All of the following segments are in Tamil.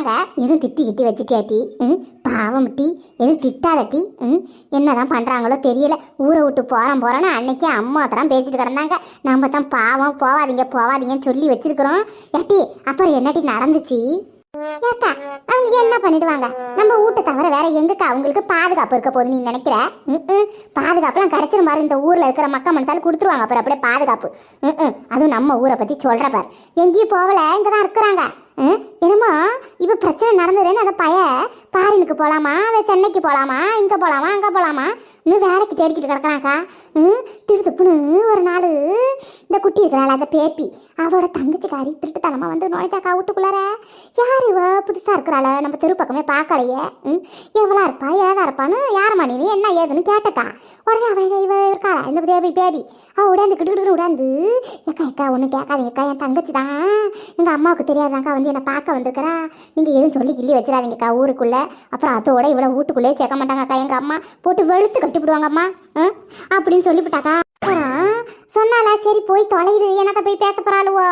கிடக்குறாங்க எதுவும் திட்டி கிட்டி வச்சுட்டியாட்டி? ம்? பாவம் டி. எதுவும் திட்டாதட்டி ம்? என்னதான் பண்றாங்களோ தெரியல. ஊரை விட்டு போறோம் போகிறோன்னு அன்னைக்கு அம்மா தான் பேசிட்டு கிடந்தாங்க. நம்ம தான் பாவம் போவாதீங்க போவாதீங்கன்னு சொல்லி வச்சிருக்கிறோம். ஏட்டி அப்புறம் என்னட்டி நடந்துச்சு? ஏக்கா அவங்க என்ன பண்ணிடுவாங்க? நம்ம வீட்டை தவிர வேற எங்கக்கா அவங்களுக்கு பாதுகாப்பு இருக்க போகுது நீ நினைக்கிற? ம், பாதுகாப்புலாம் கிடைச்சிரும் பாரு. இந்த ஊர்ல இருக்கிற மக்கள் மனசாலும் கொடுத்துருவாங்க அப்புறம் அப்படியே பாதுகாப்பு. ம், அதுவும் நம்ம ஊரை பத்தி சொல்ற பாரு. எங்கேயும் போகல இங்கதான் இருக்கிறாங்க. என்னம்மா? என்னமோ இப்ப பிரச்சனை நடந்ததுன்னு அந்த பைய பாரினுக்கு போலாமா? அவ சென்னைக்கு போலாமா? இங்க போலாமா? அங்க போலாமா? இன்னும் வேலைக்கு தேடிக்கிட்டு கிடக்குறாக்கா. ம் திருத்துப்புன்னு ஒரு நாள். இந்த குட்டி இருக்கிறாள் அந்த பேப்பி. அவளோட தங்கச்சிக்காரி திருட்டுத்தனமா வந்து நுழைச்சாக்கா வீட்டுக்குள்ளார. யார் இவ? புதுசா இருக்கிறாள். நம்ம தெரு பக்கமே பார்க்கலையே. ம் எவ்வளோ இருப்பா? ஏதா இருப்பான்னு யாரம்மா நீ? என்ன ஏதுன்னு கேட்டக்கா. உடனே அவன் இவ இருக்காளா. இந்த பேபி பேபி. அவ உடாந்து கிட்டு உடாந்து ஏக்கா ஏக்கா ஒன்றும் கேட்காதீங்கக்கா என் தங்கச்சி தான் எங்கள் அம்மாவுக்கு தெரியாதாக்கா வந்து என்னை பார்க்க வந்திருக்கிறா? நீங்கள் எதுவும் சொல்லி கிள்ளி வச்சிடாதீங்கக்கா ஊருக்குள்ளே. அப்புறம் அதோட இவ்வளோ வீட்டுக்குள்ளே சேர்க்க மாட்டாங்கக்கா. எங்கள் அம்மா போட்டு வெளுத்து கட்டிவிடுவாங்கம்மா ஆ? அப்படின்னு சொல்லிவிட்டாக்கா. அப்புறம் சொன்னாலா சரி போய் தொலையுது என்னத்த போய் பேச போகிறாளுவோ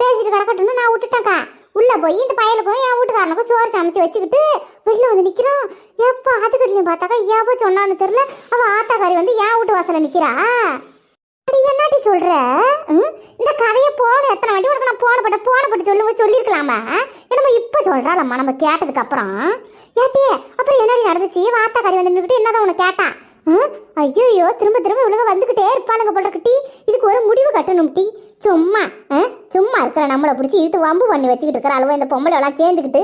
பேசிட்டு கிடக்கட்டும்னு நான் விட்டுட்டேன்க்கா. உள்ளே போய் இந்த பயலுக்கும் என் வீட்டுக்காரனுக்கும் சோறு சமைச்சு வச்சுக்கிட்டு வெளில வந்து நிற்கிறோம் எப்போ ஆத்துக்கட்டிலையும் பார்த்தாக்கா எவ சொன்னான்னு தெரியல. அவள் ஆத்தாக்காரி வந்து என் வீட்டு வாசலில் நிக்கிறா. என்னாட்டி சொல்ற? இந்த கதையை போன எத்தனை வாட்டி உனக்கு நான் போன பட்ட போன பட்டு சொல்லுவ சொல்லியிருக்கலாமா என்னமோ இப்போ சொல்கிறாளம்மா நம்ம கேட்டதுக்கு அப்புறம். ஏட்டியே அப்புறம் என்னடி நடந்துச்சு? வார்த்தை வந்து நின்றுட்டு என்னதான் உனக்கு கேட்டான் ஐயோ திரும்ப திரும்ப இவளுக வந்துகிட்டே இருப்பாளுங்க போல டீ. இதுக்கு ஒரு முடிவு கட்டணும் டீ. சும்மா ஆ? சும்மா இருக்கிற நம்மளை பிடிச்சி இழுத்து வம்பு பண்ணி வச்சுக்கிட்டு இருக்கிற அளவு இந்த பொம்பளை எல்லாம் சேர்ந்துக்கிட்டு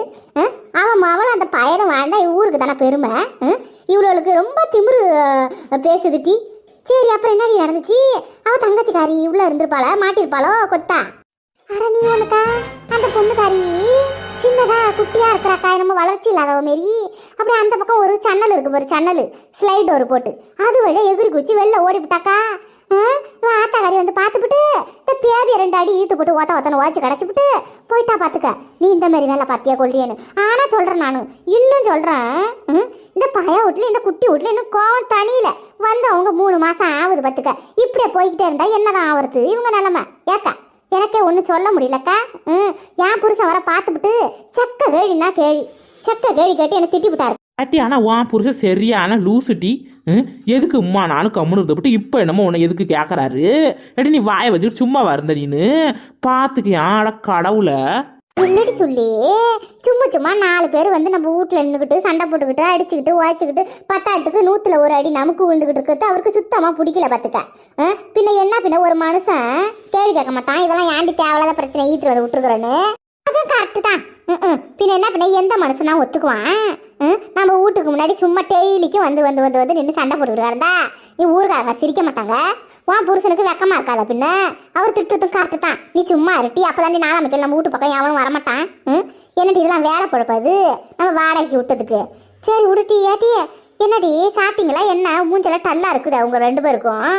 அவன் அவளும் அந்த பயணம் வாழ்ந்தா ஊருக்கு தானே பெருமை ஆ? இவளுக்கு ரொம்ப திமிரு பேசுது டீ. சரி அப்புறம் என்னடி நடந்துச்சு? அவ தங்கச்சிக்காரி உள்ள இருந்திருப்பாளோ? மாட்டிருப்பாளோ கொத்தா. அட நீ ஒண்ணுக்கா? அந்த பொண்ணுக்காரி சின்னதா குட்டியா இருக்கிறாக்கா நம்ம வளர்ச்சி இல்லாதவ மாரி. அப்படியே அந்த பக்கம் ஒரு சன்னல் இருக்கு ஒரு சன்னல். ஸ்லைட் ஒரு போட்டு. அது வழியா எகிரி குச்சி வெளில ஓடி விட்டாக்கா ஆத்தாக்காரி வந்து பார்த்துப்புட்டு இந்த பேபியை ரெண்டு அடி ஈத்து போட்டு ஓத்த ஓத்தனை ஓச்சு கிடச்சிப்புட்டு போயிட்டா பார்த்துக்க நீ இந்த மாதிரி வேலை பார்த்தியா கொள்ளியேன்னு ஆனால் சொல்கிறேன் நான். இன்னும் சொல்கிறேன் இந்த பய வீட்ல இந்த குட்டி வீட்ல இன்னும் கோவம் தனியில. வந்து அவங்க மூணு மாதம் ஆகுது பார்த்துக்க இப்படியே போய்கிட்டே இருந்தால் என்னதான் ஆவறது? இவங்க நிலமை. ஏக்கா எனக்கே ஒன்றும் சொல்ல முடியலக்கா? ம் என் புருஷன் வர பார்த்துப்புட்டு செக்க கேழின்னா கேழி செக்க கேழி கேட்டு என்னை திட்டி விட்டாரு அட்டி ஆனால் உன் புருஷன் சரியான லூசுட்டி ம், எதுக்கு உம்மா நானும் கம்முன்னு இருந்துவிட்டு இப்போ என்னமோ உன்னை எதுக்கு கேட்குறாரு எடி நீ வாயை வச்சுட்டு சும்மா வருந்த நீனு. பார்த்துக்கியா அட கடவுளை. இல்லடி சொல்லி. சும்மா சும்மா நாலு பேர் வந்து நம்ம வீட்டில் நின்றுக்கிட்டு சண்டை போட்டுக்கிட்டு அடிச்சுக்கிட்டு உழைச்சிக்கிட்டு பத்தாயிரத்துக்கு நூற்றுல ஒரு அடி நமக்கு விழுந்துக்கிட்டு இருக்கிறது அவருக்கு சுத்தமாக பிடிக்கல பார்த்துக்க ஆ? பின்ன என்ன பின்ன ஒரு மனுஷன் கேள்வி கேட்க மாட்டான். இதெல்லாம் ஏண்டி தேவையில்லாத பிரச்சனை ஈட்டு வந்து விட்டுருக்குறேன்னு? அதுவும் கரெக்டு தான். பின்ன என்ன பண்ண? எந்த மனுஷனா ஒத்துக்குவான்? நம்ம வீட்டுக்கு முன்னாடி சும்மா டெய்லிக்கும் வந்து வந்து வந்து வந்து நின்று சண்டை போட்டுக்கிட்டு இருந்தா நீ ஊருக்காக சிரிக்க மாட்டாங்க? உன் புருஷனுக்கு வெக்கமா இருக்காத பின்ன? அவர் திட்டத்தும் கரெக்டு தான் நீ சும்மா இருட்டி அப்பதான் நீ நாளாமத்தில் நம்ம வீட்டு பக்கம் எவனும் வரமாட்டான்? என்னடி இதெல்லாம் வேலை பொழப்பது நம்ம வாடகைக்கு விட்டதுக்கு. சரி விடுட்டி ஏட்டி என்னடி சாப்பிட்டீங்களா? என்ன? மூஞ்செல்லாம் டல்லா இருக்குது அவங்க ரெண்டு பேருக்கும்.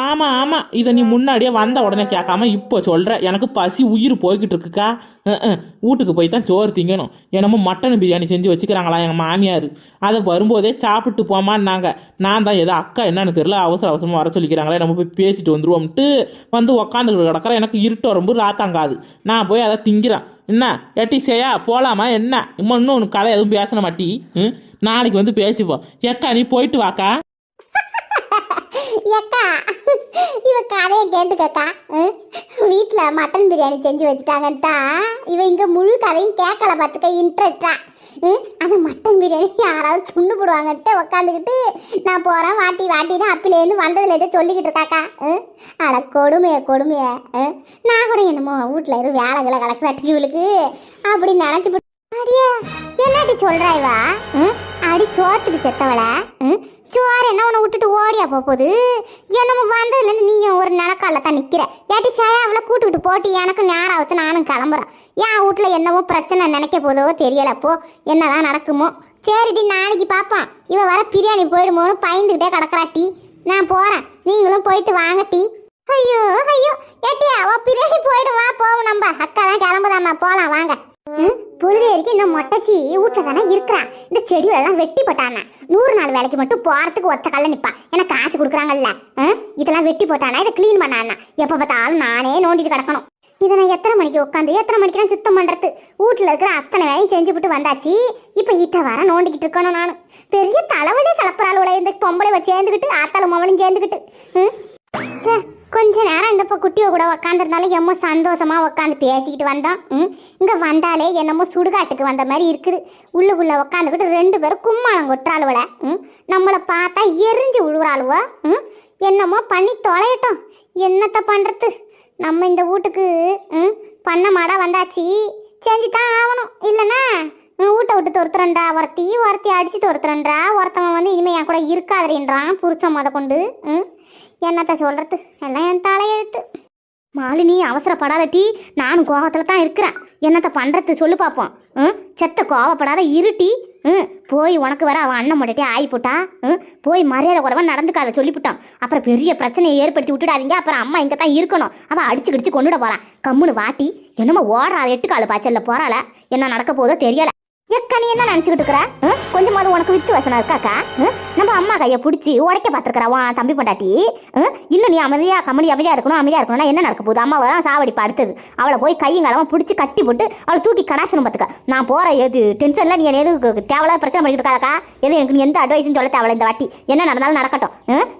ஆமாம் ஆமாம் இதை நீ முன்னாடியே வந்த உடனே கேட்காம இப்போ சொல்கிற எனக்கு பசி உயிர் போய்கிட்டு இருக்குக்கா. வீட்டுக்கு போய் தான் சோறு திங்கணும். என்னமோ மட்டன் பிரியாணி செஞ்சு வச்சுக்கிறாங்களா எங்கள் மாமியார். அதை வரும்போதே சாப்பிட்டு போமான்னாங்க. நான் தான் ஏதோ அக்கா என்னன்னு தெரியல. அவசர அவசரமாக வர சொல்லிக்கிறாங்களே. நம்ம போய் பேசிட்டு வந்துருவோம்ட்டு வந்து உக்காந்துக்கிட்டு கிடக்கிறேன். எனக்கு இருட்டு வரும்போது ராத்தாங்காது. நான் போய் அதை திங்கிறேன். என்ன? எட்டிசையா செய்யா போகலாமா என்ன? இம்மா இன்னும் உனக்கு கதை எதுவும் பேச மாட்டி ம்? நாளைக்கு வந்து பேசிப்போம். எக்கா நீ போயிட்டு வாக்கா. இவ கதையை கேட்டுக்கக்கா வீட்டில் மட்டன் பிரியாணி செஞ்சு வச்சுட்டாங்கன்ட்டா இவ இங்கே முழு கதையும் கேட்கல பார்த்துக்க இன்ட்ரெஸ்டா அந்த மட்டன் பிரியாணி யாராவது துண்டு போடுவாங்கன்ட்டு உக்காந்துக்கிட்டு நான் போகிறேன் வாட்டி வாட்டின்னு அப்பிலேருந்து வந்ததுலேருந்து சொல்லிக்கிட்டு இருக்காக்கா. ம், அட கொடுமைய கொடுமைய. நான் கூட என்னமோ வீட்டில் எதுவும் வேலைகளை கிடக்குதாட்டுக்கு இவளுக்கு. அப்படி நினச்சி அடியே என்னடி சொல்றா இவா? ம்? அடி சோத்துக்கு செத்தவளை? ம்? சோறு என்ன உன்னை விட்டுட்டு ஓடியா போகுது? என்னமோ வந்ததுலேருந்து நீயும் ஒரு நிலக்கால தான் நிற்கிற ஏட்டி சாயா அவளை கூட்டுக்கிட்டு போட்டு. எனக்கு நேரம் ஆகுது நானும் கிளம்புறேன். என் வீட்டில் என்னவோ பிரச்சனை நினைக்க போதோ தெரியலப்போ என்னதான் நடக்குமோ. சரிடி நாளைக்கு பார்ப்போம் இவ வர பிரியாணி போயிடுமோன்னு பயந்துக்கிட்டே கிடக்குறாட்டி நான் போகிறேன் நீங்களும் போயிட்டு வாங்க டீ. ஐயோ ஐயோ. ஏட்டி அவ பிரியாணி போயிடுவா போவோம் நம்ம. அக்கா தான் கிளம்புதாம்மா. போகலாம் வாங்க. பொழுது வரைக்கும் இந்த மொட்டச்சி வீட்டில் தானே இருக்கிறான் இந்த செடிகளெல்லாம் வெட்டி போட்டானா. நூறு நாள் வேலைக்கு மட்டும் போறதுக்கு ஒத்த கல்ல நிற்பான் எனக்கு காசு கொடுக்குறாங்கல்ல. இதெல்லாம் வெட்டி போட்டானா? இதை க்ளீன் பண்ணானா? எப்போ பார்த்தாலும் நானே நோண்டிட்டு கிடக்கணும். இதை நான் எத்தனை மணிக்கு உட்காந்து எத்தனை மணிக்கு நான் சுத்தம் பண்றது? வீட்டில் இருக்கிற அத்தனை வேலையும் செஞ்சுவிட்டு வந்தாச்சு. இப்ப இட்ட வர நோண்டிக்கிட்டு இருக்கணும் நான். பெரிய தலைவலி கலப்புறாள் இந்த பொம்பளை வச்சு சேர்ந்துக்கிட்டு ஆத்தாலும் மொபைலும் சேர்ந்துக்கிட்டு. ம்? கொஞ்ச நேரம் இந்த இப்போ குட்டியோ கூட உக்காந்துருந்தாலும் எம்மோ சந்தோஷமாக உட்காந்து பேசிக்கிட்டு வந்தோம் ம் இங்க வந்தாலே என்னமோ சுடுகாட்டுக்கு வந்த மாதிரி இருக்குது. உள்ளுக்குள்ளே உட்காந்துக்கிட்டு ரெண்டு பேரும் கும்மாளம் கொட்டுறாளுவல ம் நம்மளை பார்த்தா எரிஞ்சு விழுவுறாளுவ ம் என்னமோ பண்ணி தொலையட்டும். என்னத்தை பண்ணுறது நம்ம இந்த வீட்டுக்கு ம் பண்ண மாடா வந்தாச்சு. செஞ்சு தான் ஆகணும். இல்லைன்னா வீட்டை விட்டு துரத்துறன்றா ஒருத்தி ஒருத்தி அடிச்சு துரத்துறன்றா. ஒருத்தவன் வந்து இனிமேல் என் கூட இருக்காதுன்றான் புருஷன் முத கொண்டு. ம் என்னத்த சொல்கிறது எல்லாம் என் தலையெழுத்து மாலினி அவசரப்படாத டீ. நானும் கோபத்தில் தான் இருக்கிறேன். என்னத்தை பண்ணுறது சொல்லு பார்ப்போம் ம்? செத்த கோவப்படாத இருட்டி ம்? போய் உனக்கு வர அவன் அண்ணன் முட்டாட்டி ஆகி போட்டா? ம்? போய் மரியாதை குறைவாக நடந்துக்காத சொல்லிவிட்டான் அப்புறம் பெரிய பிரச்சனையை ஏற்படுத்தி விட்டுடாதீங்க. அப்புறம் அம்மா இங்கே தான் இருக்கணும். அவள் அடிச்சு கிடிச்சு கொண்டுட போகிறான் கம்முன்னு வாட்டி என்னமோ ஓடுறா. எட்டு காலு பாய்ச்சல்ல போறாள. என்ன நடக்க போதோ தெரியலை. எக்கா நீ என்ன நினச்சிக்கிட்டு இருக்கிற? ம்? கொஞ்சமாவது உனக்கு வித்து வசனம் இருக்காக்கா ம்? நம்ம அம்மா கையை பிடிச்சி உடைக்க பார்த்துருக்குறவன் தம்பி பொண்டாட்டி. ம்? இன்னும் நீ அமைதியாக கம்மலி அமைதியாக இருக்கணும் அமைதியாக இருக்கணும்னா என்ன நடக்க போகுது? அம்மாவை தான் சாவடிப்பு அடுத்தது. அவளை போய் கையங்காலமாக பிடிச்சி கட்டி போட்டு அவளை தூக்கி கடாசணும் பார்த்துக்க. நான் போகிற எது டென்ஷன்ல நீ எது தேவையில்லாத பிரச்சனை பண்ணிட்டு இருக்காக்கா எது எனக்கு நீ எந்த அட்வைஸும் சொல்ல தேவையில்ல இந்த வாட்டி. என்ன நடந்தாலும் நடக்கட்டும்.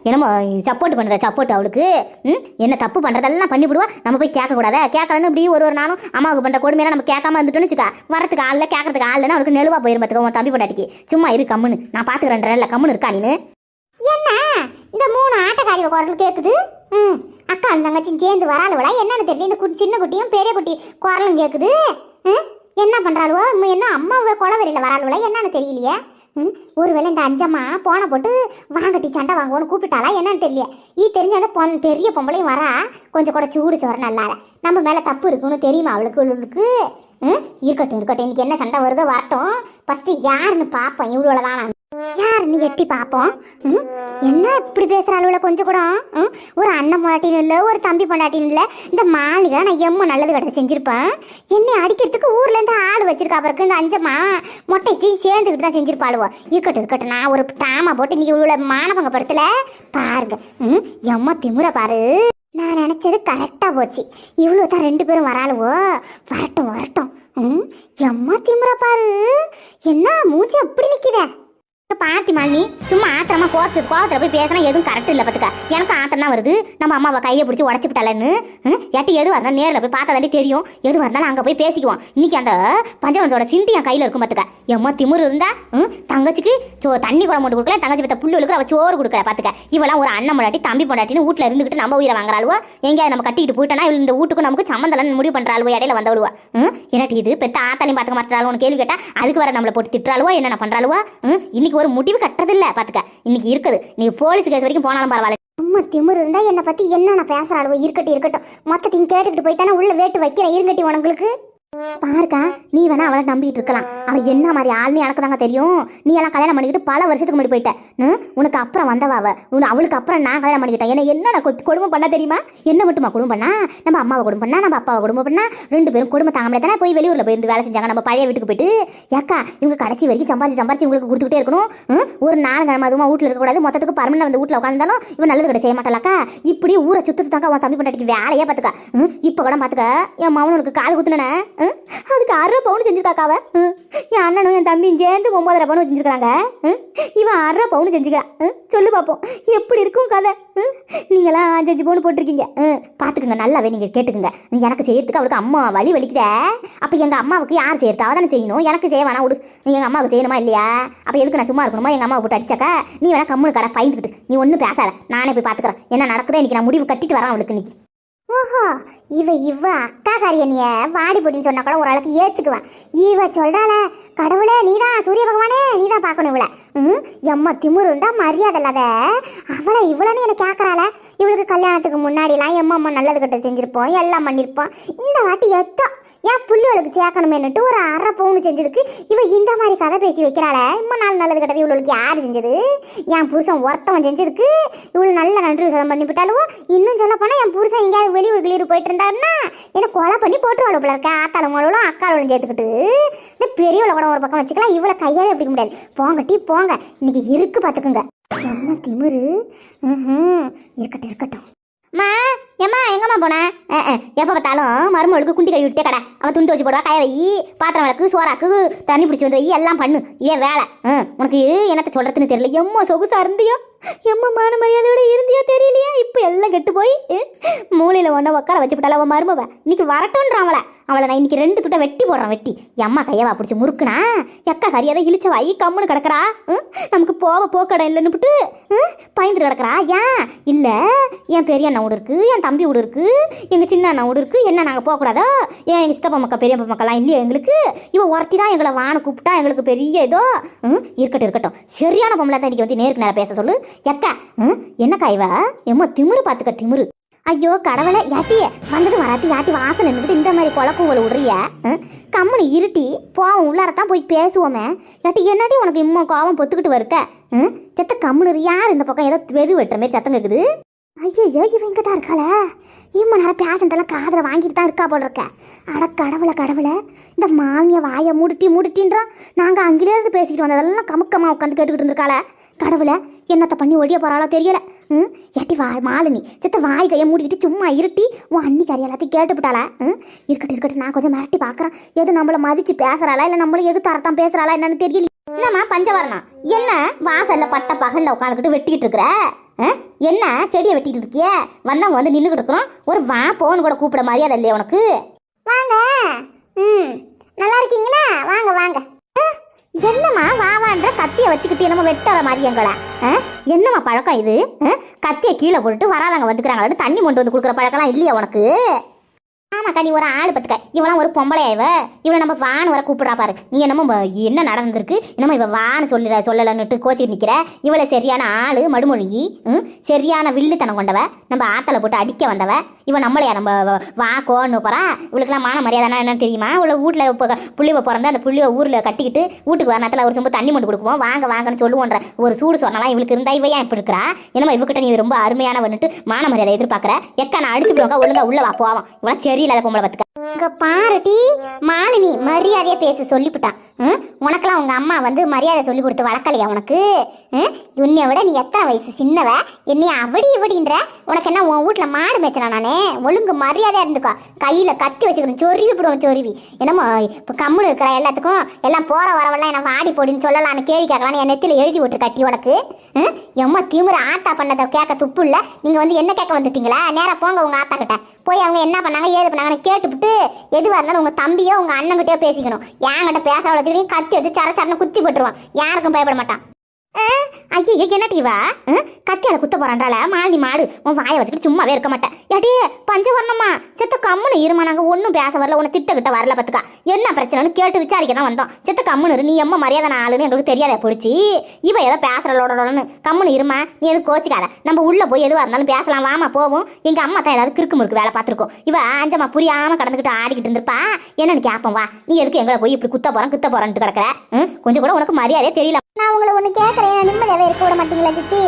என்னமோ சப்போர்ட் பண்ணுற சப்போர்ட் அவளுக்கு? ம்? என்ன தப்பு பண்ணுறதெல்லாம் பண்ணி விடுவா நம்ம போய் கேட்கக்கூடாதா? கேட்கலன்னு இப்படி ஒரு ஒரு நானும் அம்மாவுக்கு பண்ணுற கொடுமையெல்லாம் நம்ம கேட்காம வந்துட்டோம்னு வச்சுக்கா. வரத்துக்கு ஆள் கேட்கறதுக்கு ஆள் அவளுக்கு நெலுவா போயிரும் பார்த்துக்க உன் தம்பி பொண்டாட்டிக்கு. சும்மா இரு கம்முன்னு. நான் பார்த்துக்கிறேன் இல்லை கம்முன்னு இருக்கா நீனு என்ன? இந்த மூணு ஆட்டக்காரிய குரல் கேட்குது ம். அக்கா தங்கச்சியும் சேர்ந்து வராளுவலா என்னன்னு தெரியல. இந்த குட்டி சின்ன குட்டியும் பெரிய குட்டி குரலும் கேட்குது ம்? என்ன பண்ணுறாளுவோ என்ன அம்மா குளவரியில் வராளுவலா என்னன்னு தெரியலையே. ம்? ஒருவேளை இந்த அஞ்சம்மா போனை போட்டு வாங்கட்டி சண்டை வாங்குவோன்னு கூப்பிட்டாளா? என்னன்னு தெரியல ஈ தெரிஞ்ச அந்த பொன் பெரிய பொம்பளையும் வரா. கொஞ்சம் கூட சூடு சோற நல்லா நம்ம மேலே தப்பு இருக்குன்னு தெரியுமா அவளுக்கு இவளுக்கு? ம்? இருக்கட்டும் இருக்கட்டும். இன்னைக்கு என்ன சண்டை வருதோ வரட்டும். ஃபஸ்ட்டு யாருன்னு பார்ப்போம் இவ்வளோ தான் யாருன்னு எட்டி பார்ப்போம் ம்? என்ன இப்படி பேசுகிறாளுல கொஞ்சம் கூட ம்? ஒரு அண்ணன் பொண்டாட்டின்னு இல்லை ஒரு தம்பி பொண்டாட்டின்னு இல்லை இந்த மாளிகை நான் எம்ம நல்லது கிடக்கு செஞ்சுருப்பேன். என்னை அடிக்கிறதுக்கு ஊர்ல இருந்து ஆள் வச்சிருக்கா பிறகு இந்த அஞ்சம்மா. மொட்டை தீ சேர்ந்துக்கிட்டு தான் செஞ்சிருப்பாளுவோ. இருக்கட்டும் இருக்கட்டும் நான் ஒரு டாமா போட்டு இன்னைக்கு இவ்வளோ மானபங்க படத்துல? பாருங்க ம்? எம்மா திமுற பாரு. நான் நினச்சது கரெக்டாக போச்சு. இவ்வளோ தான் ரெண்டு பேரும் வராளுவோ? வரட்டும் வரட்டும் ம்? எம்மா திமுற பாரு. என்ன மூஞ்சி அப்படி நிற்கிதே பாட்டி மாலினி சும்மா ஆத்திரமா கோத்து கோவத்துல போய் பேசினா எதுவும் கரெக்ட் இல்லை பாத்துக்க. எனக்கு ஆத்திரம் தான் வருது. நம்ம அம்மாவை கையை பிடிச்சி உடச்சி விட்டாலன்னு எட்டி எதுவாக இருந்தாலும் நேரில் போய் பார்த்தா தாண்டி தெரியும். எதுவாக இருந்தாலும் அங்கே போய் பேசிக்குவோம் இன்னைக்கு அந்த பஞ்சவனத்தோட சிந்தி என் கையில் இருக்கும் பாத்துக்க. எம்மா திமிரு இருந்தா ம், தங்கச்சிக்கு சோ தண்ணி குடம் மட்டும் கொடுக்கல தங்கச்சி பத்த புல்லு விழுக்கிற அவ சோறு கொடுக்கல பாத்துக்க. இவெல்லாம் ஒரு அண்ணன் முன்னாடி தம்பி பொண்டாட்டின்னு வீட்டில் இருந்துக்கிட்டு நம்ம உயிரை வாங்குறாளுவோ எங்கேயாவது நம்ம கட்டிக்கிட்டு போயிட்டோன்னா இவள் இந்த வீட்டுக்கு நமக்கு சம்மந்தலன்னு முடிவு பண்ணுறாளுவோ இடையில வந்தவளுவா என்னட்டி இது? பெத்த ஆத்தாலையும் பார்த்துக்க மாட்டாளுவோன்னு கேள்வி கேட்டா அதுக்கு வர நம்மளை போட்டு திட்டுறாளுவோ என்னென்ன பண்ணுறாளுவோ இன்னைக்கு இன்னைக்கு ஒரு முடிவு கட்டுறதில்ல பார்த்துக்க இன்னைக்கு இருக்குது. நீ போலீஸ் கேஸ் வரைக்கும் போனாலும் பரவாயில்ல. அம்மா திமிர் இருந்தா என்னை பத்தி என்னென்ன பேசுறாளுவோ இருக்கட்டும் இருக்கட்டும். மொத்தத்தையும் கேட்டுக்கிட்டு போய் தானே உள்ள வேட்டு வைக்கிறேன் இருங்கட்டி உனங்களுக்கு? பாருக்கா நீ வேணா அவளை நம்பிட்டு இருக்கலாம். அவ என்ன மாதிரி ஆள்னு எனக்கு தாங்க தெரியும். நீ எல்லாம் கல்யாணம் பண்ணிக்கிட்டு பல வருஷத்துக்கு முன்னாடி போயிட்ட. ம்? உனக்கு அப்புறம் வந்தவ அவ? உன் அவளுக்கு அப்புறம் நான் கல்யாணம் பண்ணிக்கிட்டேன் என்ன என்ன குடும்பம் பண்ண தெரியுமா? என்ன மட்டுமா குடும்பம் பண்ணா? நம்ம அம்மாவை குடும்பம் பண்ணா நம்ம அப்பாவை குடும்பம் பண்ணா? ரெண்டு பேரும் குடும்பம் தாங்க தானே போய் வெளியூர்ல போய் இருந்து வேலை செஞ்சாங்க. நம்ம பழைய வீட்டுக்கு போயிட்டு ஏக்கா இவங்க கடைசி வரைக்கும் சம்பாதிச்சு சம்பாதிச்சு உங்களுக்கு கொடுத்துக்கிட்டே இருக்கணும். ம்? ஒரு நாலு கிழமை அதுவும் வீட்டில் இருக்கக்கூடாது மொத்தத்துக்கு பர்மனெண்ட் வந்து வீட்டில் உட்காந்தாலும் இவன் நல்லது கிடையாது. செய்ய மாட்டாளாக்கா. இப்படி ஊரை சுத்தத்து தாங்க உன் தம்பி பண்ணாட்டிக்கு வேலையே பார்த்துக்க. ம்? இப்போ கூட பார்த்துக்க. என் மவனுக்கு கால் குத்துனே அதுக்கு அரை பவுன் செஞ்சிருக்காக்காவ என் அண்ணனும் என் தம்பியும் சேர்ந்து ஒன்பதரை பவுன் செஞ்சிருக்காங்க இவன் அரை பவுன் செஞ்சுக்கிறான். சொல்லு பார்ப்போம் எப்படி இருக்கும் கதை? ம். நீங்களாம் அஞ்சு பவுன் போட்டிருக்கீங்க. பார்த்துக்குங்க நல்லாவே நீங்கள் கேட்டுக்குங்க. எனக்கு செய்யறதுக்கு அவளுக்கு அம்மா வழி வலிக்குதே. அப்போ எங்கள் அம்மாவுக்கு யார் செய்யறது தானே செய்யணும்? எனக்கு செய்ய வேணாம் விடு. நீ எங்கள் அம்மாவுக்கு செய்யணுமா இல்லையா? அப்போ எதுக்கு நான் சும்மா இருக்கணுமா? எங்கள் அம்மாவை போட்டு அடிச்சாக்கா? நீ வேணா கம்முனு கடை பயந்துக்கிட்டு நீ ஒன்றும் பேசாத. நானே போய் பார்த்துக்குறேன் என்ன நடக்குதோ இன்னைக்கு நான் முடிவு கட்டிட்டு வரேன் அவளுக்கு இன்னைக்கு. ஓஹோ இவ இவ அக்கா காரியனிய வாடி போட்டின்னு சொன்னா கூட ஓரளவுக்கு ஏத்துக்குவான் இவ சொல்றாள கடவுளே நீதான் சூரிய பகவானே நீதான் பார்க்கணும் இவள. ம் எம்மா திமிரு இருந்தா மரியாதை இல்லாத. அவளை இவ்வளோன்னு எனக்கு கேட்கறாள இவளுக்கு கல்யாணத்துக்கு முன்னாடிலாம் எம்மா அம்மா நல்லது கிட்ட செஞ்சிருப்போம் எல்லாம் பண்ணியிருப்போம் இந்த வாட்டி எத்தோ ஏன் புள்ளிகளுக்கு சேர்க்கணுமேன்னுட்டு ஒரு அரை பவுன் செஞ்சதுக்கு இவ இந்த மாதிரி கதை பேசி வைக்கிறாள. இம்மா நாள் நல்லது கிட்டது இவளுக்கு யார் செஞ்சது? என் புருஷன் ஒருத்தவன் செஞ்சதுக்கு இவ்வளோ நல்ல நன்றி சதம் பண்ணி விட்டாலும் இன்னும் சொல்ல போனால் என் புருஷன் எங்கேயாவது வெளியூர் கிளியூர் போயிட்டு இருந்தாருன்னா என்ன கொலை பண்ணி போட்டுருவாள் போல இருக்க ஆத்தாளும் மூலம் அக்காளும் சேர்த்துக்கிட்டு. இந்த பெரியவளை கூட ஒரு பக்கம் வச்சுக்கலாம் இவ்வளோ கையாலே எப்படி முடியாது. போங்க டீ போங்க. இன்னைக்கு இருக்கு பார்த்துக்குங்க என்ன திமிரு? இருக்கட்டும் இருக்கட்டும். மா ஏம்மா எங்கம்மா போனேன் எப்போ பார்த்தாலும் மருமகளுக்கு குண்டி கழுவி விட்டே கடை. அவன் துண்டு வச்சு போடுவா காய வை பாத்திரம் விளக்கு சோறாக்கு தண்ணி பிடிச்சி வந்து வை எல்லாம் பண்ணு. இதே வேலை. உனக்கு என்னத்த சொல்றதுன்னு தெரியல. எம்மா சொகுசா இருந்தியோ? எம்மா மான மரியாதையோட இருந்தியா தெரியலையா? இப்போ எல்லாம் கெட்டு போய் மூளையில் ஒன்றை உட்கார வச்சுவிட்டால அவன் மருமவ? இன்னைக்கு வரட்டும்ன்றான் அவளை. அவளை நான் இன்னைக்கு ரெண்டு துட்டை வெட்டி போடுறான் வெட்டி. எம்மா கையவா பிடிச்சி முறுக்குனா? எக்கா சரியாத இழிச்ச வாயி கம்முன்னு கிடக்குறா? ம், நமக்கு போக போக்கடம் இல்லைன்னுபிட்டு பயந்துட்டு கிடக்குறா? ஏன்? இல்லை என் பெரிய அண்ணன் வீடு இருக்கு என் தம்பி வீடு இருக்கு எங்கள் சின்ன அண்ணன் வீடு இருக்கு என்ன நாங்கள் போகக்கூடாதோ? ஏன் எங்கள் சித்தப்பா மக்கள் பெரியப்பா மக்கள்லாம் இல்லையா எங்களுக்கு? இவ ஒருத்தி தான் எங்களை வான கூப்பிட்டா எங்களுக்கு பெரிய ஏதோ ம், இருக்கட்டும் இருக்கட்டும். சரியான பொம்பளை தான் இன்னைக்கு வந்து நேருக்கு நேரம் பேச சொல்லு. எக்கா ம், என்னக்கா இவ? எம்மோ திமிரு பார்த்துக்க திமிரு. ஐயோ கடவுளை யாட்டி வந்தது வராட்டி யாட்டி வாசல் நின்றுட்டு இந்த மாதிரி குழக்கூவல் விடுறிய? ம், கம்முனு இருட்டி போவோம் உள்ளாரத்தான் போய் பேசுவோமே. யாட்டி என்னடி உனக்கு இம்மா கோவம் பொத்துக்கிட்டு வருத்த? ம், செத்த கம்முனு யார் இந்த பக்கம் ஏதோ வெது வெட்டுற மாதிரி சத்தம் கேக்குது? ஐயோ இவன் இங்கே தான் இருக்காள? இம்மா நேரம் பேஷண்ட்டெல்லாம் காதில் வாங்கிட்டு தான் இருக்கா போல இருக்க. அட கடவுளை கடவுளை இந்த மாமியை வாயை மூடிட்டி மூடிட்டின்றான். நாங்கள் அங்கிலேருந்து பேசிக்கிட்டு வந்ததெல்லாம் கமுக்கமாக உட்காந்து கேட்டுக்கிட்டு இருந்திருக்காளே? கடவுளை என்னத்தை பண்ணி ஒழிய போகிறாளோ தெரியல. ம்? ஏட்டி வா மாலினி சித்த வாய் கையை மூடிக்கிட்டு சும்மா இருட்டி உன் அண்ணி கறி எல்லாத்தையும் கேட்டுவிட்டாளா ம்? இருக்கட்டும் இருக்கட்டும் நான் கொஞ்சம் மிரட்டி பார்க்குறேன் எது நம்மளை மதித்து பேசுகிறாளா இல்லை நம்மள எது தரத்தான் பேசுகிறாளா என்னன்னு தெரியல. என்னம்மா பஞ்சவரணா என்ன வாசல்ல பட்ட பகல்ல உட்காந்துக்கிட்டு வெட்டிக்கிட்டு இருக்கிற? என்ன செடியை வெட்டிட்டு இருக்கிய? வந்தவங்க வந்து நின்றுக்கிட்டு இருக்கிறோம். ஒரு வா போன்னு கூட கூப்பிட மரியாதை இல்லையா உனக்கு. வாங்க. ம். நல்லா இருக்கீங்களா? வாங்க வாங்க. என்னம்மா வாவான்ற கத்தியை வச்சுக்கிட்டு என்னமோ வெட்டுற மாதிரி எங்களை ஆ? என்னம்மா பழக்கம் இது ஆ? கத்தியை கீழே போட்டுட்டு வராதவங்க வந்துக்கிறாங்க தண்ணி மொண்டு வந்து கொடுக்குற பழக்கம்லாம் இல்லையா உனக்கு ஆமாக்கா நீ ஒரு ஆள் பத்துக்க இவளாம் ஒரு பொம்பளையா இவ? இவளை நம்ம வான் வர கூப்பிடுறா பாரு. நீ என்னமோ என்ன நடந்திருக்கு? என்னமோ இவ வான்னு சொல்லிட சொல்லலன்னுட்டு கோச்சிட்டு நிக்கிற. இவளை சரியான ஆளு மடுமொழுங்கி ம்? சரியான வில்லுத்தனம் கொண்டவ நம்ம ஆத்தல போட்டு அடிக்க வந்தவ. இவ நம்மளையா? நம்ம வா கோன்னு போறா? இவளுக்குலாம் மான மரியாதைனா என்னன்னு தெரியுமா? இவளை வீட்டில் இப்போ புள்ளிவ பிறந்த அந்த புள்ளிவ ஊரில் கட்டிக்கிட்டு வீட்டுக்கு வர நேரத்தில் ஒரு சொம்பு தண்ணி மட்டும் கொடுக்குவோம். வாங்க வாங்கன்னு சொல்லுவோன்ற ஒரு சூடு சொன்னாலாம் இவளுக்கு இருந்தா இவ ஏன் இப்படி இருக்கிறா? என்னமோ இவகிட்ட நீ ரொம்ப அருமையானவன்னுட்டு மான மரியாதை எதிர்பார்க்குற. எக்கா நான் அடிச்சு போவாங்க ஒழுங்கா உள்ள வா போவான் இவளா சரியில்லாத பொம்பளை பார்த்துக்க. இங்க பாருடி மாலினி மரியாதையா பேச சொல்லிவிட்டான் உனக்கெல்லாம் உங்க அம்மா வந்து மரியாதை சொல்லி கொடுத்து வளர்க்கலையா உனக்கு? உன்னை விட நீ எத்தனை வயசு சின்னவ? என்னைய அவடி இவடின்ற? உனக்கு என்ன உன் வீட்ல மாடு மேய்ச்சனா நானே? ஒழுங்கு மரியாதையாக இருந்துக்கோ. கையில கத்தி வச்சுக்கணும் சொருவி விடுவோம் சொருவி. என்னமோ இப்போ கம்முன்னு இருக்கிற எல்லாத்துக்கும் எல்லாம் போற வரவெல்லாம் என்ன வாடி போடின்னு சொல்லலாம்னு கேள்வி கேட்கலான்னு என் நெத்தில எழுதி விட்டு கட்டி உனக்கு? ம்? எம்மா திமிர ஆத்தா பண்ணதை கேட்க துப்பு இல்லை. நீங்க வந்து என்ன கேட்க வந்துட்டீங்களா? நேராக போங்க உங்க ஆத்தா கிட்ட. போய் அவங்க என்ன பண்ணாங்க ஏது பண்ணாங்கன்னு கேட்டுவிட்டு எதுவாக இருந்தாலும் உங்க தம்பியோ உங்க அண்ணன்கிட்டயோ பேசிக்கணும். என்கிட்ட பேச வச்சுக்கிட்டு கத்தி எடுத்து சர சரன்னு குத்தி போட்டுருவான். யாருக்கும் பயப்பட மாட்டான். ஐயோ என்னடி இவ? கத்தியால குத்த போறான்றால மாலினி மாடு. உன் வாயை வச்சுக்கிட்டு சும்மாவே இருக்க மாட்டேன் ஏட்டி பஞ்ச வரணுமா செத்த கம்முன்னு இருமா நாங்க ஒன்றும் பேச வரல உன்னை திட்ட கிட்ட வரல பத்துக்கா. என்ன பிரச்சனைன்னு கேட்டு விசாரிக்க தான் வந்தோம். செத்த கம்முன்னு இரு நீ எம்ம மரியாதை ஆளுன்னு எங்களுக்கு தெரியாத பிடிச்சி. இவ ஏதோ பேசுறலோடனு கம்முன்னு இருமா நீ எதுவும் கோச்சிக்காத. நம்ம உள்ள போய் எதுவாக இருந்தாலும் பேசலாம் வாமா போவோம். எங்க அம்மா தான் ஏதாவது கிறுக்கு முறுக்கு வேலை பார்த்துருக்கோம். இவ அஞ்சம்மா புரியாம கடந்துக்கிட்டு ஆடிக்கிட்டு இருந்திருப்பா. என்னன்னு கேட்போம் வா. நீ எதுக்கு எங்களை போய் இப்படி குத்த போறோம் குத்த போறோன்ட்டு கிடக்குற? கொஞ்சம் கூட உனக்கு மரியாதையே தெரியல. நான் உங்களை ஒன்று கேட்குறேன் நிம்மதியாகவே இருக்க விட மாட்டீங்களா சித்தி?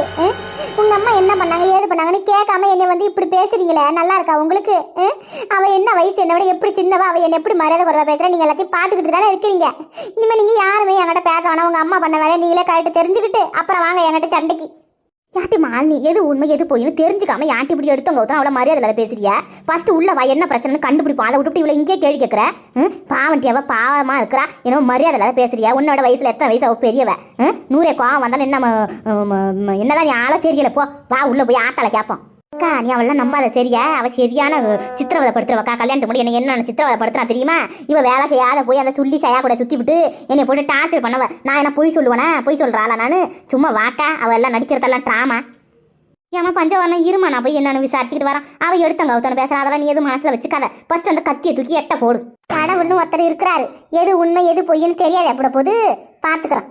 உங்க அம்மா என்ன பண்ணாங்க ஏது பண்ணாங்கன்னு கேட்காம என்னை வந்து இப்படி பேசுறீங்களே? நல்லா இருக்கா உங்களுக்கு? அவ என்ன வயசு என்ன விட எப்படி சின்னவா? அவ என்ன எப்படி மரியாதை குறைவா பேசுறா? நீங்க எல்லாத்தையும் பார்த்துக்கிட்டு தானே இருக்கிறீங்க. இனிமே நீங்க யாருமே என்கிட்ட பேச வேணாம் உங்க அம்மா பண்ண வேலையை நீங்களே கரெக்ட் தெரிஞ்சுக்கிட்டு அப்புறம் வாங்க என்கிட்ட சண்டைக்கு. யாட்டி மாலினி எது உண்மை எது போயின்னு தெரிஞ்சுக்காம யாட்டி இப்படி எடுத்தவங்க ஒருத்தன் அவ்வளோ மரியாதை இல்லாத பேசுறியா? ஃபர்ஸ்ட் உள்ள வா என்ன பிரச்சனைன்னு கண்டுபிடிப்போம். அதை விட்டு இவ்வளோ இங்கே கேள்வி கேட்குற? பாவண்டி அவள் பாவமாக இருக்கிறா. என்னோ மரியாதை இல்லாத பேசுறியா. உன்னோட வயசில் எத்தனை வயசு அவ பெரியவ? ம்? நூறே கோவம் வந்தாலும் என்ன என்னதான் நீ ஆளோ தெரியல போ. வா உள்ளே போய் ஆத்தால கேட்போம் அக்கா நீ அவள்லாம் நம்பாத சரியா? அவ சரியான சித்திரவதை படுத்துறவக்கா கல்யாணத்துக்கு முடி என்ன என்ன சித்திரவதை படுத்துறா தெரியுமா? இவ வேலை செய்யாத போய் அந்த சொல்லி சையா கூட சுத்தி விட்டு என்னை போட்டு டார்ச்சர் பண்ணவ. நான் என்ன பொய் சொல்லுவேனா? பொய் சொல்றாளா நான்? சும்மா வாட்டா அவ எல்லாம் நடிக்கிறதெல்லாம் ட்ராமா ஏமா பஞ்சவரணம் இருமா? நான் போய் என்னன்னு விசாரிச்சுட்டு வரேன். அவ எடுத்தங்க அவத்தனை பேசுற அதெல்லாம் நீ எதுவும் மனசுல வச்சுக்காத. ஃபர்ஸ்ட் அந்த கத்தியை தூக்கி எட்ட போடு. கடவுள்னு ஒருத்தர் இருக்கிறாரு. எது உண்மை எது பொய்ன்னு தெரியாது எப்படி போது பாத்துக்கிறேன்